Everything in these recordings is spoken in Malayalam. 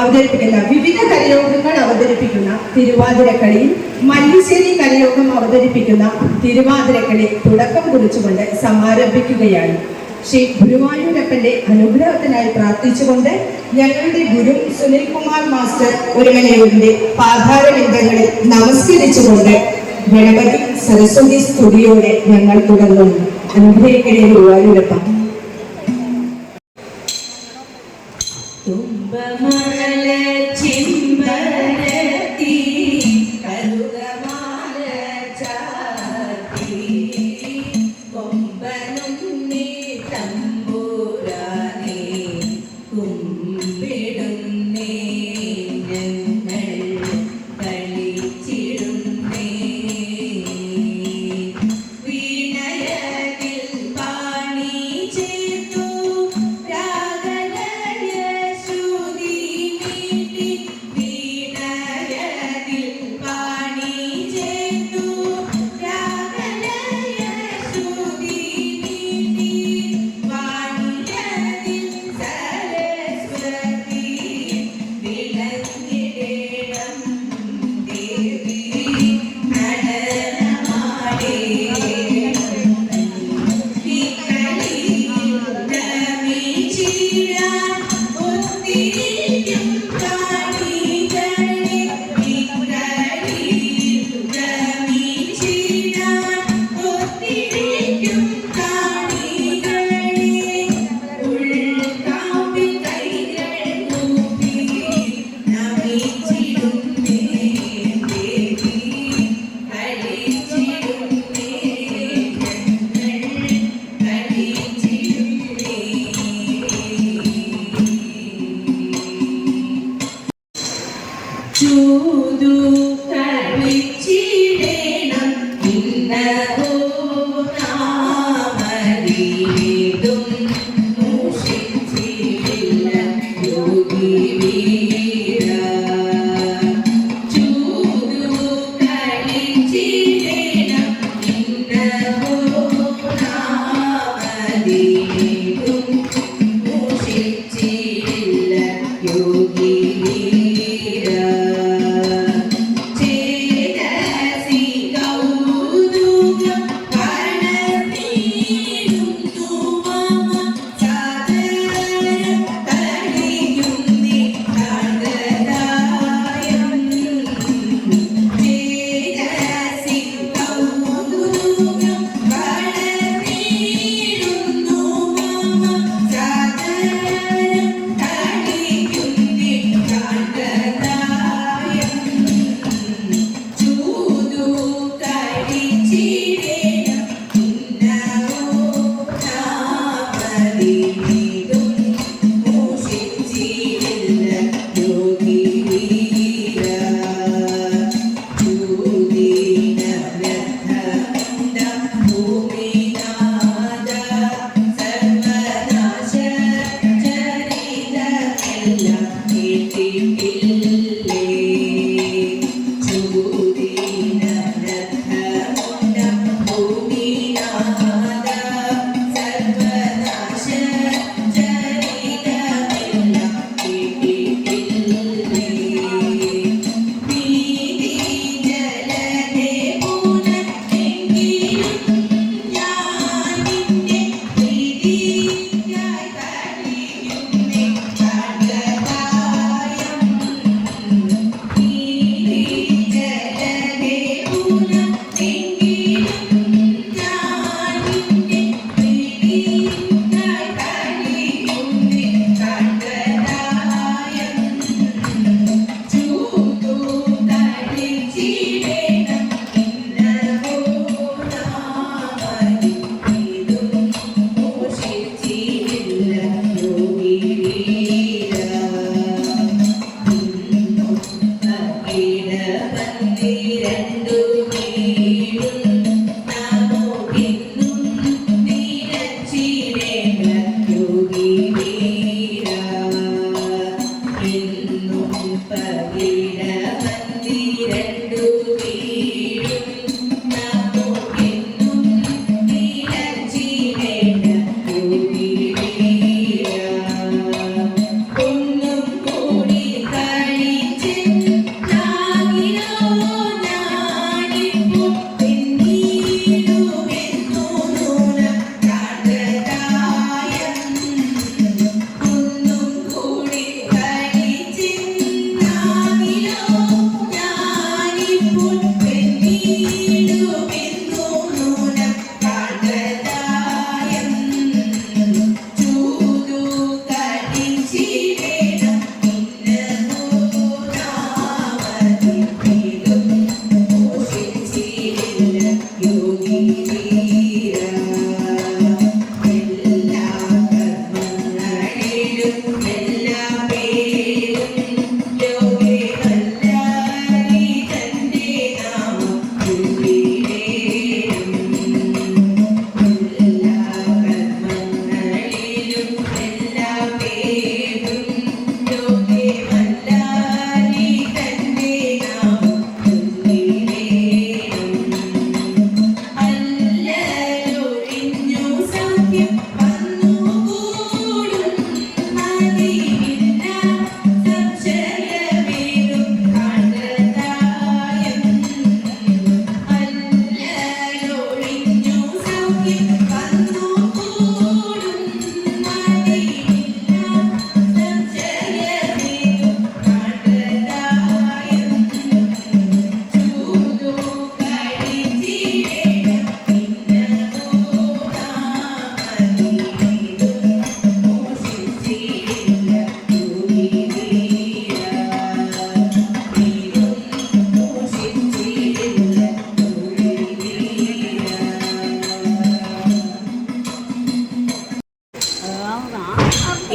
അവതരിപ്പിക്കുന്ന വിവിധ കലയോഗങ്ങൾ അവതരിപ്പിക്കുന്ന തിരുവാതിരക്കളി മല്ലിശ്ശേരി കലയോഗം അവതരിപ്പിക്കുന്ന തിരുവാതിരക്കളി തുടക്കം കുറിച്ചുകൊണ്ട് സമാരംഭിക്കുകയാണ്. ശ്രീ ഗുരുവായൂരപ്പന്റെ അനുഗ്രഹത്തിനായി പ്രാർത്ഥിച്ചുകൊണ്ട് ഞങ്ങളുടെ ഗുരു സുനിൽ കുമാർ മാസ്റ്റർ ഒരുമനയൂരിന്റെ പാതാരബിന്ദങ്ങളിൽ നമസ്കരിച്ചുകൊണ്ട് ഗണപതി സരസ്വതി സ്തുതിയോടെ ഞങ്ങൾ തുടങ്ങുന്നു. അനുഗ്രഹിക്കണേ ഗുരുവായൂരപ്പ. see. দিবি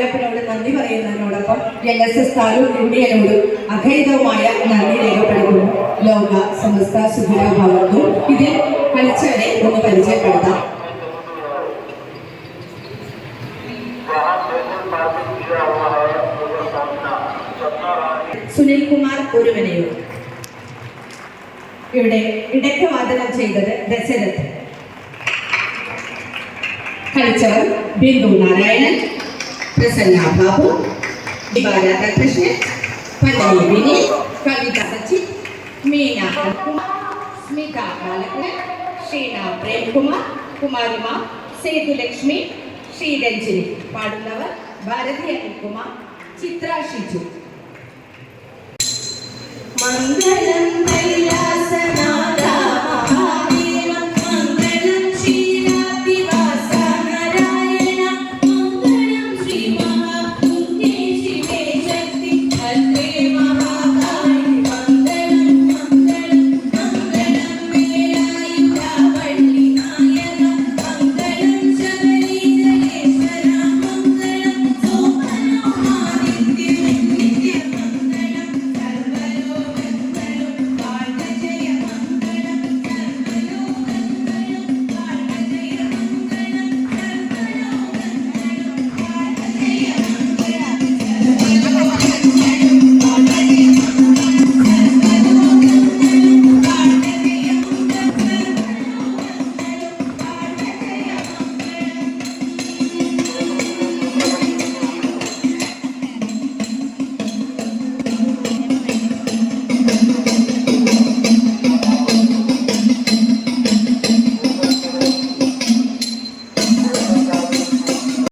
ഡെവലപ്പിനോട് നന്ദി പറയുന്നതിനോടൊപ്പം എൽ എസ് എസ് താലൂക്ക് അഭേദവുമായ നന്ദി രേഖപ്പെടുത്തുന്നു. ലോക സമസ്ത സുഖിര ഭവർന്നു ഇതിൽ കളിച്ചവരെ ഒന്ന് പരിചയപ്പെടുത്താം. സുനിൽ കുമാർ ഒരുവനെയും ഇവിടെ ഇടയ്ക്ക് വാദനം ചെയ്തത് ദശരഥ് കളിച്ചവർ ബിന്ദു നാരായണൻ പ്രസന്ന ബാബു ദിവാരാധാകൃഷ്ണൻ പല്ലവി കവിത സച്ചിൻ മീന സ്മിത ബാലകൃഷ്ണൻ ഷീന പ്രേംകുമാർ കുമാരിമ സേതുലക്ഷ്മി ശ്രീരഞ്ജിനി പാടുന്നവർ ഭാരതി അനിൽകുമാർ ചിത്ര ഷിജു. മംഗളം